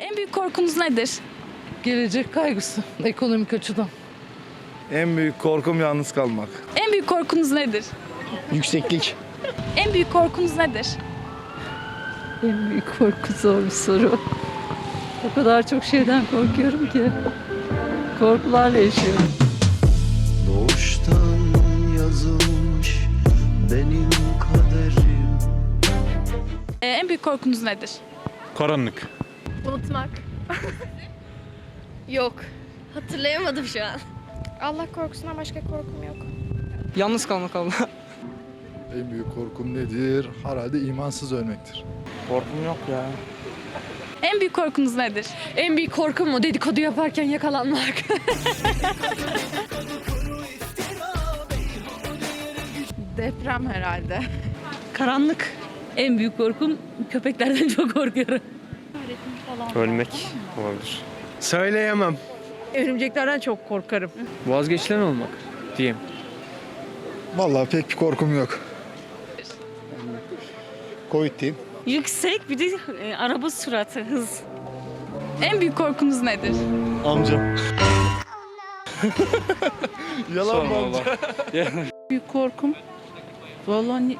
En büyük korkunuz nedir? Gelecek kaygısı ekonomik açıdan. En büyük korkum yalnız kalmak. En büyük korkunuz nedir? Yükseklik. En büyük korkunuz nedir? En büyük korku zor bir soru. O kadar çok şeyden korkuyorum ki. Korkularla yaşıyorum. Doğuştan yazılmış benim kaderim Ee, en büyük korkunuz nedir? Karanlık. Unutmak. Yok. Hatırlayamadım şu an. Allah korkusundan başka korkum yok. Yalnız kalmak abla. En büyük korkum nedir? Herhalde imansız ölmektir. Korkum yok ya. En büyük korkunuz nedir? En büyük korkum mu? Dedikodu yaparken yakalanmak. Deprem herhalde. Karanlık. En büyük korkum köpeklerden çok korkuyorum. Ölmek olabilir. Söyleyemem. Örümceklerden çok korkarım. Vazgeçilen olmak diyeyim. Vallahi pek bir korkum yok. Covid diyeyim. Yüksek bir de e, araba süratı, hız. En büyük korkunuz nedir? Amcam. Yalan mı amca? Büyük korkum. Vallahi ne,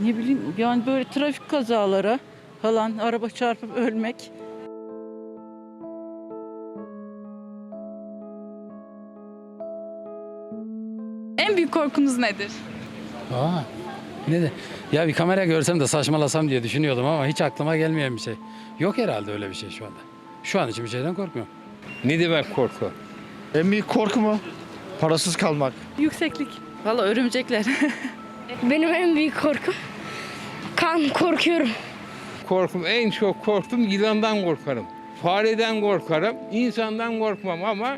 ne bileyim yani böyle trafik kazaları falan araba çarpıp ölmek. En büyük korkunuz nedir? Aa, ne de? Ya bir kamera görsem de saçmalasam diye düşünüyordum ama hiç aklıma gelmeyen bir şey. Yok herhalde öyle bir şey şu anda. Şu an için bir şeyden korkmuyorum. Ne demek korku? En büyük korku mu? Parasız kalmak. Yükseklik. Valla örümcekler. Benim en büyük korkum kan korkuyorum. Korkum en çok korktum yılandan korkarım. Fareden korkarım, insandan korkmam ama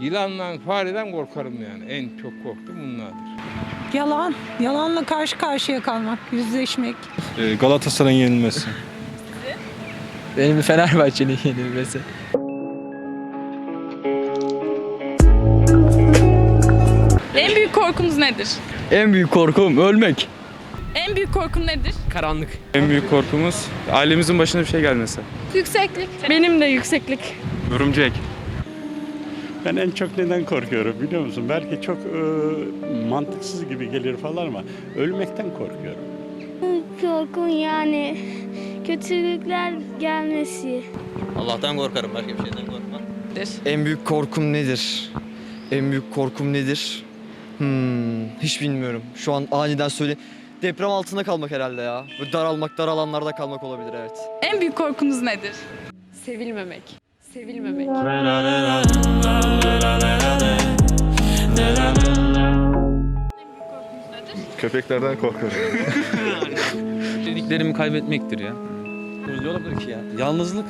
yılandan, fareden korkarım yani. En çok korktum bunlardır. Yalan. Yalanla karşı karşıya kalmak, yüzleşmek. Galatasaray'ın yenilmesi. Benim Fenerbahçe'nin yenilmesi. En büyük korkunuz nedir? En büyük korkum ölmek. En büyük korkun nedir? Karanlık. En büyük korkumuz ailemizin başına bir şey gelmesi. Yükseklik. Benim de yükseklik. Örümcek. Ben en çok neden korkuyorum biliyor musun? Belki çok e, mantıksız gibi gelir falan ama ölmekten korkuyorum. Korkum yani kötülükler gelmesi. Allah'tan korkarım başka bir şeyden korkmam. En büyük korkum nedir? En büyük korkum nedir? Hmm, hiç bilmiyorum. Şu an aniden söyle. Deprem altında kalmak herhalde ya. Böyle daralmak, dar alanlarda kalmak olabilir evet. En büyük korkunuz nedir? Sevilmemek. Sevilmemek. Köpeklerden korkuyorum. Dediklerimi kaybetmektir ya. Ne olabilir ki ya? Yalnızlık.